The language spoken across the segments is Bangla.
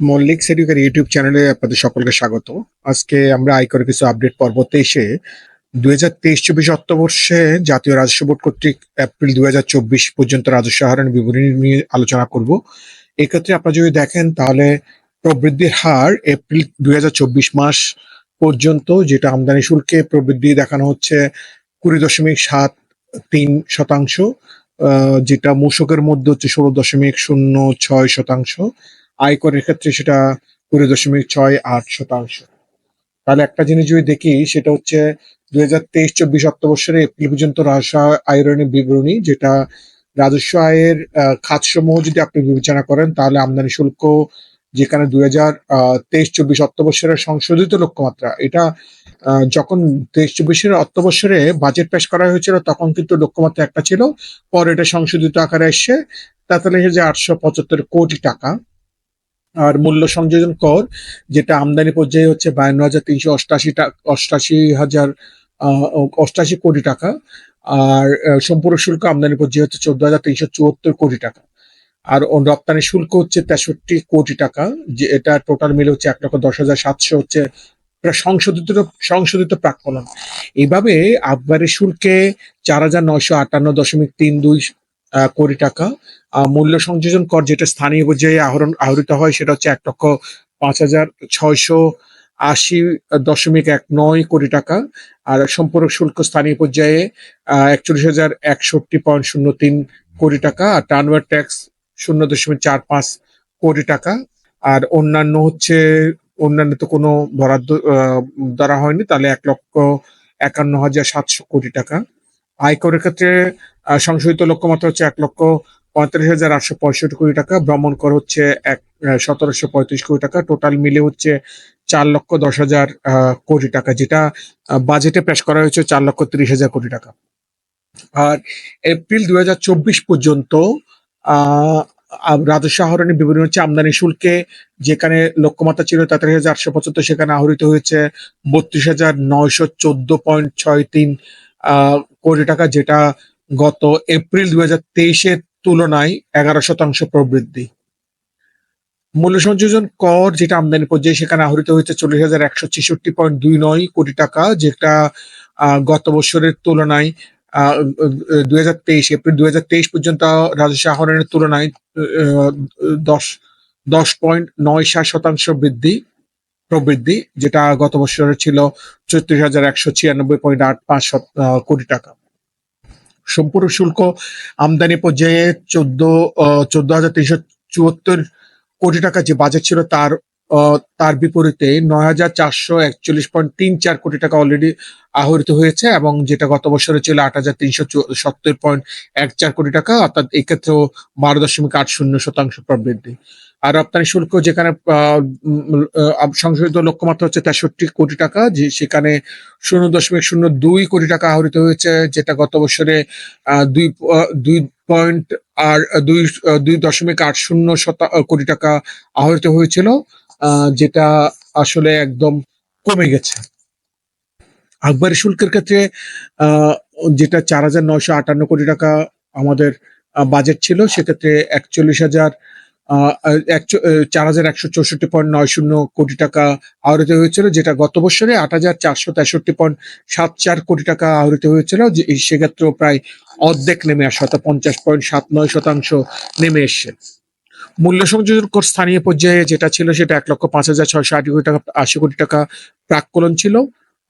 মল্লিক সেডিউকের ইউটিউব চ্যানেলে আপনাদের সকলকে স্বাগত। আজকে আমরা আয়করের কিছু আপডেট পর্বতে এসে দুই হাজার তেইশ চব্বিশ অর্থবর্ষে জাতীয় রাজস্ব বোর্ড কর্তৃক এপ্রিল দুই হাজার চব্বিশ পর্যন্ত রাজস্ব আহরণ বিবরণী নিয়ে আলোচনা করব। এক্ষেত্রে আপনারা যদি দেখেন, তাহলে প্রবৃদ্ধির হার এপ্রিল দুই হাজার চব্বিশ মাস পর্যন্ত যেটা আমদানি শুল্কে প্রবৃদ্ধি দেখানো হচ্ছে কুড়ি দশমিক সাত তিন শতাংশ যেটা মূসকের মধ্যে হচ্ছে ষোলো দশমিক শূন্য ছয় শতাংশ। আয়করের ক্ষেত্রে সেটা কুড়ি দশমিক ছয় আট শতাংশ। তাহলে একটা জিনিস যদি দেখি, সেটা হচ্ছে দুই হাজার তেইশ চব্বিশ অর্থবর্ষের এপ্রিল পর্যন্ত রাজস্ব আয়রনের বিবরণী, যেটা রাজস্ব আয়ের খাতসমূহ যদি আপনি বিবেচনা করেন, তাহলে আমদানি শুল্ক যেখানে দুই হাজার তেইশ চব্বিশ অর্থবর্ষের সংশোধিত লক্ষ্যমাত্রা, এটা যখন তেইশ চব্বিশের অর্থবর্ষরে বাজেট পেশ করা হয়েছিল, তখন কিন্তু লক্ষ্যমাত্রা একটা ছিল, পরে এটা সংশোধিত আকারে এসে তেতাল্লিশ হাজার আটশো পঁচাত্তর কোটি টাকা। আর মূল্য সংযোজন কর, যেটা আমদানি পর্যায়ে হচ্ছে বায়ান্ন হাজার তিনশো অষ্টাশি টাকা অষ্টাশি হাজার অষ্টাশি কোটি টাকা, আর সম্পূর্ণ শুল্ক আমদানি পর্যায়ে হচ্ছে চোদ্দ হাজার তিনশো চুয়াত্তর কোটি টাকা। আর রপ্তানি শুল্ক হচ্ছে তেষট্টি কোটি টাকা, যে এটা টোটাল মিলে হচ্ছে এক লক্ষ দশ হাজার সাতশো হচ্ছে সংশোধিত সংশোধিত প্রাক্কলন এইভাবে আবগারি শুল্কে চার হাজার নয়শো আটান্ন দশমিক তিন দুই কোটি টাকা। মূল্য সংযোজন কর যেটা স্থানীয় পর্যায়ে আহরণ আহরিত হয় সেটা হচ্ছে এক লক্ষ পাঁচ হাজার ছয়শো আশি দশমিক এক নয় কোটি টাকা। আর সম্পূরক শুল্ক স্থানীয় পর্যায়ে একচল্লিশ হাজার একষট্টি পয়েন্ট শূন্য তিন কোটি টাকা আর টার্নওভার ট্যাক্স শূন্য দশমিক চার পাঁচ কোটি টাকা। আর অন্যান্য হচ্ছে, অন্যান্য তো কোনো বরাদ্দ ধরা হয়নি, তাহলে এক লক্ষ একান্ন হাজার সাতশো কোটি টাকা। আয়করের ক্ষেত্রে সংশোধিত লক্ষ্যমাত্রা হচ্ছে এক লক্ষ পঁয়তাল্লিশ হাজার আটশো পঁয়ষট্টি কোটি টাকা, ভ্রমণ কর হচ্ছে এক সতেরোশো পঁয়ত্রিশ কোটি টাকা, টোটাল মিলে হচ্ছে চার লক্ষ দশ হাজার কোটি টাকা, যেটা বাজেটে পেশ করা হয়েছে চার লক্ষ তিরিশ হাজার কোটি টাকা। আর এপ্রিল দুই হাজার চব্বিশ পর্যন্ত রাজস্ব আহরণের বিবরণী হচ্ছে আমদানি শুল্কে, যেখানে লক্ষ্যমাত্রা ছিল তেতাল্লিশ হাজার আটশো পঁচাত্তর, সেখানে আহরিত হয়েছে বত্রিশ হাজার নয়শো চোদ্দ পয়েন্ট ছয় তিন কোটি টাকা যেটা গত এপ্রিল দুই হাজার তেইশের তুলনায় এগারো শতাংশ প্রবৃদ্ধি। মূল্য সংযোজন কর যেটা আমদানি পর্যায়ে সেখানে আহরিত হয়েছে চল্লিশ হাজার একশো ছেষট্টি পয়েন্ট দুই নয় কোটি টাকা, যেটা গত বছরের তুলনায় দুই হাজার তেইশ, এপ্রিল দুই হাজার তেইশ পর্যন্ত রাজস্ব আহরণের তুলনায় দশ দশ পয়েন্ট নয় সাত শতাংশ বৃদ্ধি, প্রবৃদ্ধি, যেটা গত বছরের ছিল চৌত্রিশ হাজার একশো ছিয়ানব্বই পয়েন্ট আট পাঁচ কোটি টাকা। সম্পূর্ণ শুল্ক আমদানি পর্যায়ে চোদ্দ চোদ্দ হাজার তিনশো চুয়াত্তর কোটি টাকা যে বাজেট ছিল তার তার বিপরীতে নয় হাজার চারশো একচল্লিশ পয়েন্ট তিন চার কোটি টাকা অলরেডি আহরিত হয়েছে এবং যেটা গত বছরে ছিল আট হাজার তিনশো সত্তর পয়েন্ট এক চার কোটি টাকা, অর্থাৎ এক্ষেত্রেও বারো দশমিক আট শূন্য শতাংশ প্রবৃদ্ধি। আর রপ্তানি শুল্ক যেখানে সংশোধিত লক্ষ্যমাত্রা হচ্ছে তেষট্টি কোটি টাকা, যে সেখানে শূন্য দশমিক শূন্য দুই কোটি টাকা আহরিত হয়েছে, যেটা গত বছরে দুই দুই পয়েন্ট আর দুই দুই দশমিক আট শূন্য শতা কোটি টাকা আহরিত হয়েছিল যেটা আসলে একদম কমে গেছে। আকবরী শুল্কের ক্ষেত্রে যেটা চার হাজার নয়শো আটান্ন কোটি টাকা আমাদের বাজেট ছিল, সেক্ষেত্রে একচল্লিশ হাজার চার হাজার একশো চৌষট্টি পয়েন্ট নয় শূন্য কোটি টাকা আহরিত হয়েছিল যেটা গত বছরে আট হাজার চারশো তেষট্টি পয়েন্ট সাত চার কোটি টাকা আহরিত হয়েছিল যে সেক্ষেত্রেও প্রায় অর্ধেক নেমে আসে অর্থাৎ পঞ্চাশ পয়েন্ট সাত নয় শতাংশ নেমে এসছে। মূল্য সংযোজন কর স্থানীয় পর্যায়ে যেটা ছিল সেটা এক লক্ষ পাঁচ হাজার ছয়শো আশি কোটি টাকা আশি কোটি টাকা প্রাক্কলন ছিল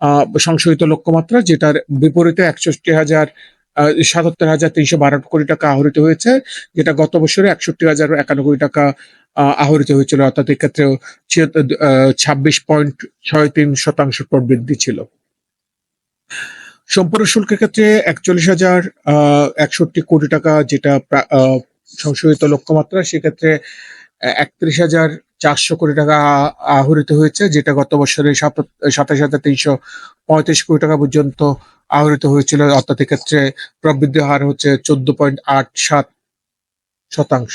আহ, সংশোধিত লক্ষ্যমাত্রা যেটার বিপরীতে একষট্টি হাজার সাতাত্তর হাজার তিনশো বারো কোটি টাকা আহরিত হয়েছে, যেটা গত বছরে একষট্টি হাজার একান্ন কোটি টাকা আহরিত হয়েছিল। অর্থাৎ এক্ষেত্রেও ছাব্বিশ পয়েন্ট ছয় তিন শতাংশ প্রবৃদ্ধি ছিল। সম্পূর্ণ শুল্কের ক্ষেত্রে একচল্লিশ হাজার একষট্টি কোটি টাকা যেটা সংশোধিত লক্ষ্যমাত্রা, সেক্ষেত্রে একত্রিশ হাজার চারশো কোটি টাকা আহরিত হয়েছে, যেটা গত বছরে সাতাশ হাজার তিনশো পঁয়ত্রিশ কোটি টাকা পর্যন্ত আহরিত হয়েছিল। অর্থাৎ এক্ষেত্রে প্রবৃদ্ধি হার হচ্ছে চোদ্দ পয়েন্ট আট সাত শতাংশ।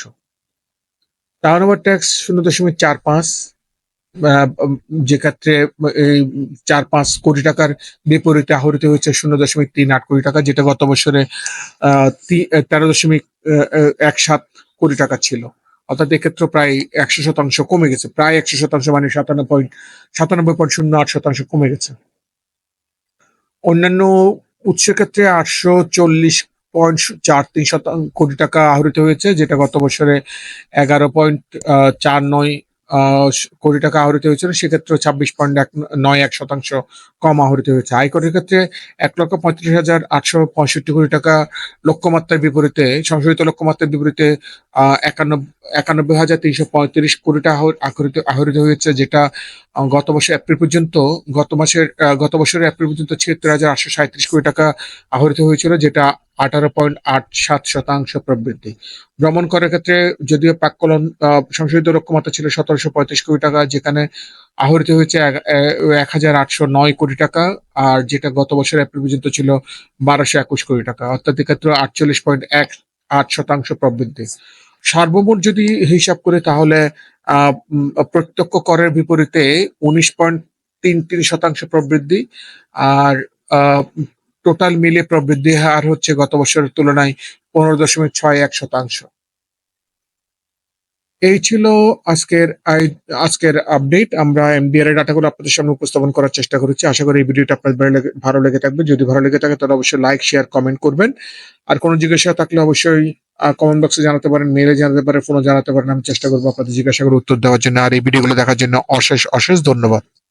টার্নওভার ট্যাক্স শূন্য দশমিক চার পাঁচ যে ক্ষেত্রে চার পাঁচ কোটি টাকার বিপরীতে আহরিত হয়েছে শূন্য দশমিক তিন আট কোটি টাকা, যেটা গত বছরে তেরো দশমিক এক সাত কোটি টাকা ছিল। অর্থাৎ এক্ষেত্রে প্রায় একশো শতাংশ কমে গেছে। প্রায় একশো শতাংশ মানে সাতানব্বই সাতানব্বই পয়েন্ট শূন্য আট শতাংশ কমে গেছে। অন্যান্য উৎসের ক্ষেত্রে আটশো চল্লিশ পয়েন্ট চার তিন শতাংশ কোটি টাকা আহরিত হয়েছে, যেটা গত বছরে এগারো পয়েন্ট চার নয় কোটি টাকা আহরিত হয়েছিল সেক্ষেত্রে ছাব্বিশ পয়েন্ট এক নয় এক শতাংশ কম আহরিত হয়েছে। আয়করের ক্ষেত্রে এক লক্ষ পঁয়ত্রিশ হাজার আটশো পঁয়ষট্টি কোটি টাকা লক্ষ্যমাত্রার বিপরীতে সংশোধিত লক্ষ্যমাত্রার বিপরীতে আহ, একানব্বই হাজার তিনশো পঁয়ত্রিশ কোটি টাকা আহরিত হয়েছে যেটা গত বছর এপ্রিল পর্যন্ত গত মাসের গত বছরের এপ্রিল পর্যন্ত ছিয়াত্তর হাজার আটশো সাঁত্রিশ কোটি টাকা আহরিত হয়েছিল যেটা আঠারো পয়েন্ট আট সাত শতাংশ প্রবৃদ্ধি। ভ্রমণ করার ক্ষেত্রে যদিও প্রাক্কলন সংশোধিত লক্ষ্যমাত্রা ছিল সতেরোশো পঁয়ত্রিশ কোটি টাকা, যেখানে আহরিত হয়েছে এক হাজার আটশো নয় কোটি টাকা, আর যেটা গত বছর এপ্রিল পর্যন্ত ছিল বারোশো একুশ কোটি টাকা। অর্থাৎ এক্ষেত্রে আটচল্লিশ পয়েন্ট এক আট শতাংশ প্রবৃদ্ধি। সার্বমোট যদি হিসাব করে তাহলে প্রত্যক্ষ করের বিপরীতে উনিশ পয়েন্ট তিন তিন শতাংশ প্রবৃদ্ধি, আর টোটাল মিলে প্রবৃদ্ধি হার হচ্ছে গত বছরের তুলনায় পনেরো দশমিক ছয় এক শতাংশ। এই ছিল আজকের আজকের আপডেট। আমরা এমবিআর এর ডাটাগুলো আপনাদের সামনে উপস্থাপন করার চেষ্টা করেছি। আশা করি এই ভিডিওটা আপনাদের ভালো লেগে- থাকবে। যদি ভালো লেগে থাকে, তাহলে অবশ্যই লাইক, শেয়ার, কমেন্ট করবেন। আর কোনো জিজ্ঞাসা থাকলে অবশ্যই কমেন্ট বক্সে জানাতে পারেন মেলে জানাতে পারেন ফোনে জানাতে পারেন। আমি চেষ্টা করব আপনাদের জিজ্ঞাসাগুলো উত্তর দেওয়ার জন্য। আর এই ভিডিওগুলো দেখার জন্য অশেষ অশেষ ধন্যবাদ।